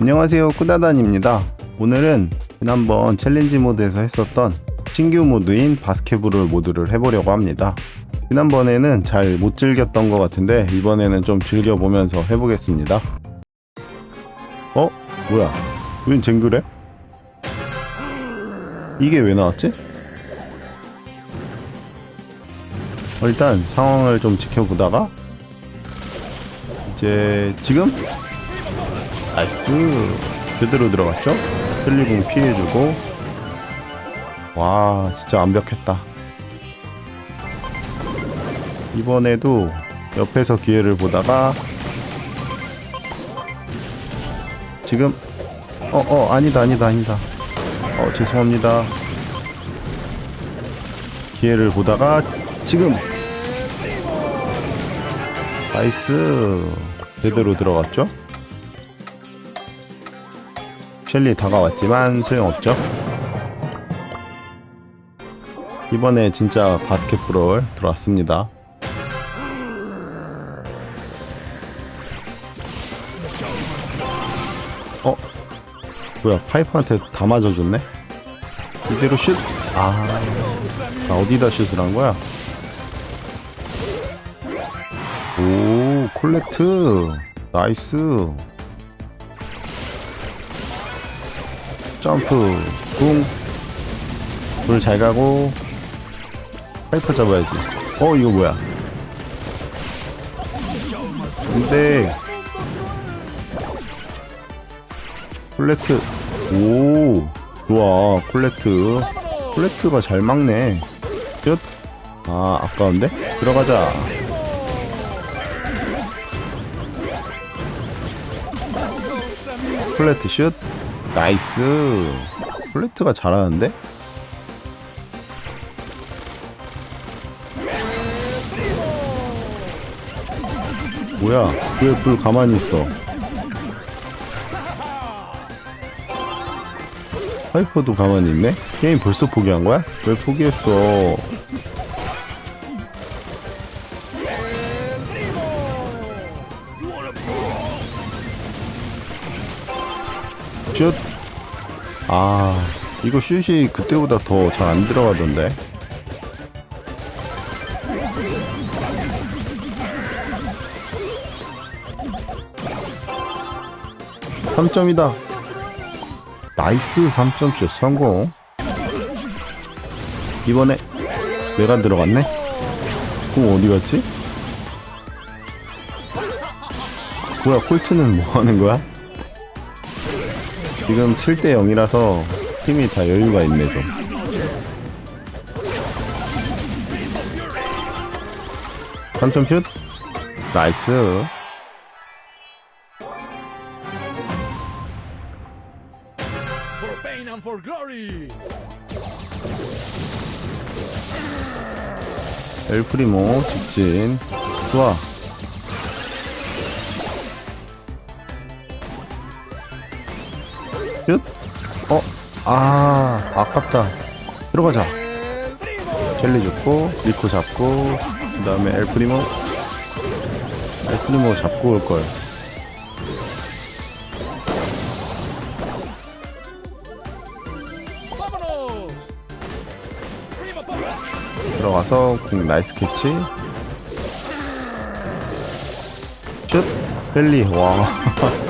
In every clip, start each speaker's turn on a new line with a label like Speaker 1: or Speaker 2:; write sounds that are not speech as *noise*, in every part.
Speaker 1: 안녕하세요 꾸다단입니다 오늘은 지난번 챌린지 모드에서 했었던 신규 모드인 바스켓볼 모드를 해보려고 합니다 지난번에는 잘 못 즐겼던 것 같은데 이번에는 좀 즐겨보면서 해보겠습니다 어? 뭐야 웬 쟁그래? 이게 왜 나왔지? 어, 일단 상황을 좀 지켜보다가 이제 지금 나이스. 제대로 들어갔죠? 힐리공 피해주고. 와 진짜 완벽했다. 이번에도 옆에서 기회를 보다가 지금 어어 아니다 아니다 아니다. 어 죄송합니다. 기회를 보다가 지금. 나이스. 제대로 들어갔죠? 셸리 다가왔지만 소용없죠. 이번에 진짜 바스켓볼 들어왔습니다. 어? 뭐야 파이프한테 다 맞아줬네? 이대로 슛? 아, 나 어디다 슛을 한 거야? 오, 콜레트. 나이스. 점프 궁불잘 가고 파이퍼 잡아야지. 어 이거 뭐야? 근데 콜레트 오 좋아. 콜레트. 콜레트가 잘 막네. 끝 아 아까운데? 들어가자. 콜레트 슛 나이스 플레트가 잘하는데? 뭐야 왜 불 가만히 있어 파이퍼도 가만히 있네? 게임 벌써 포기한 거야? 왜 포기했어 슛 아, 이거 슛이 그때보다 더 잘 안 들어가던데. 삼점이다 나이스 3점슛 성공. 이번에 내가 들어갔네? 공 어디 갔지? 뭐야, 콜트는 뭐 하는 거야? 지금 7대 0이라서 팀이 다 여유가 있네 좀. 삼점 슛. 나이스. 엘프리모 직진. 좋아. 슛. 어. 아 아깝다. 들어가자. 젤리 좋고 리코 잡고 그 다음에 엘프리모 엘프리모 잡고 올걸. 들어가서 공 나이스 캐치 슛 벨리 와 *laughs*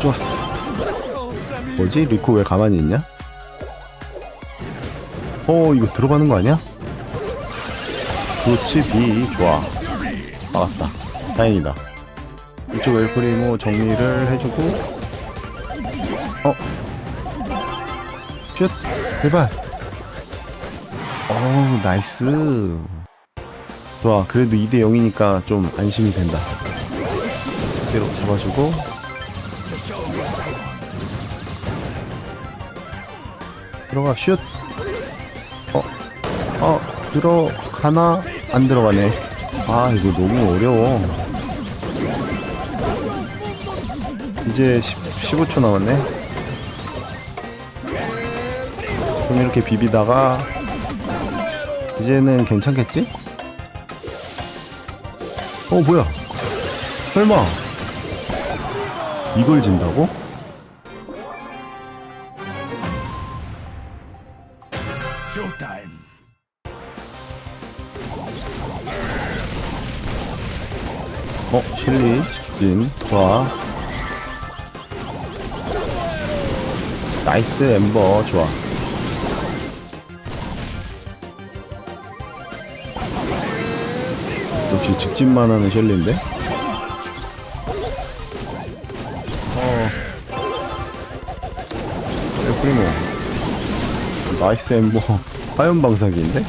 Speaker 1: 좋았어. 뭐지? 리코 왜 가만히 있냐? 어 이거 들어가는 거 아니야? 좋지 비 좋아. 막았다. 다행이다. 이쪽 엘프리모 정리를 해주고. 어? 슛. 제발. 어우 나이스. 좋아. 그래도 2대 0이니까 좀 안심이 된다. 이대로 잡아주고 들어가 슛 어? 어 들어가나? 안 들어가네 아 이거 너무 어려워 이제 10, 15초 남았네. 좀 이렇게 비비다가 이제는 괜찮겠지? 어 뭐야 설마 이걸 진다고? 어 실리 직진 좋아 나이스 엠버. 좋아. 역시 직진만 하는 셸리인데? 어. 엘프리모. 나이스 엠버. 화염 방사기인데?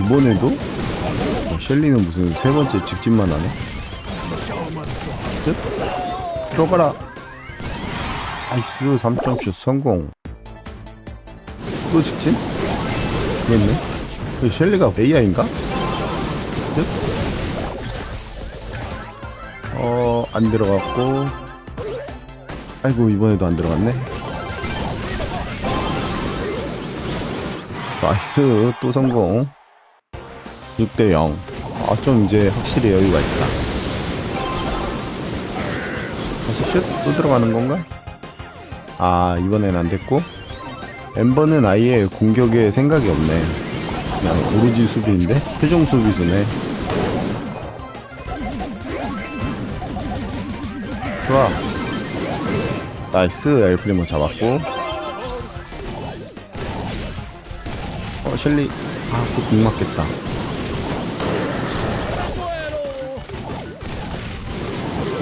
Speaker 1: 이번에도? 어, 셸리는 무슨 세 번째 직진만 하네 끝? 들어가라 나이스 3점슛 성공 또 직진? 그랬네 이 셸리가 AI인가? 끝? 어... 안 들어갔고 아이고 이번에도 안 들어갔네 나이스 또 성공 6대0 아 좀 이제 확실히 여유가 있다 슛? 또 들어가는 건가? 아 이번엔 안 됐고? 엠버는 아예 공격에 생각이 없네. 그냥 오로지 수비인데? 표정 수비수네. 좋아. 나이스. 엘프리모 잡았고. 어 셸리. 아또공 맞겠다.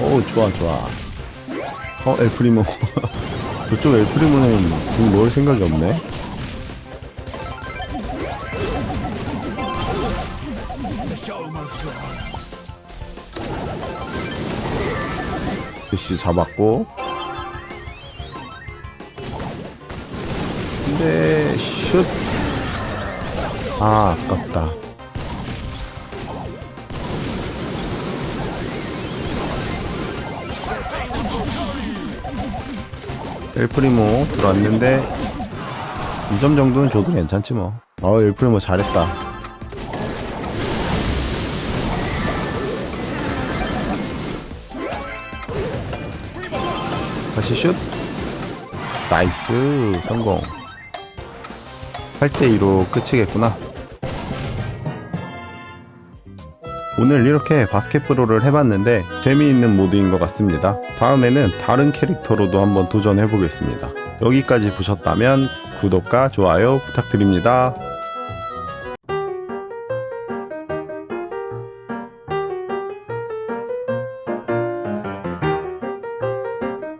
Speaker 1: 오 좋아 좋아 어 엘프리모. *laughs* 저쪽 엘프리모는 공 넣을 생각이 없네. 대시 잡았고. 근데 슛아 아깝다 엘프리모 들어왔는데 2점 정도는 줘도 괜찮지 뭐. 어, 엘프리모 잘했다. 다시 슛. 나이스. 성공. 8대2로 끝이겠구나. 오늘 이렇게 바스켓브로를 해봤는데 재미있는 모드인 것 같습니다. 다음에는 다른 캐릭터로도 한번 도전해보겠습니다. 여기까지 보셨다면 구독과 좋아요 부탁드립니다.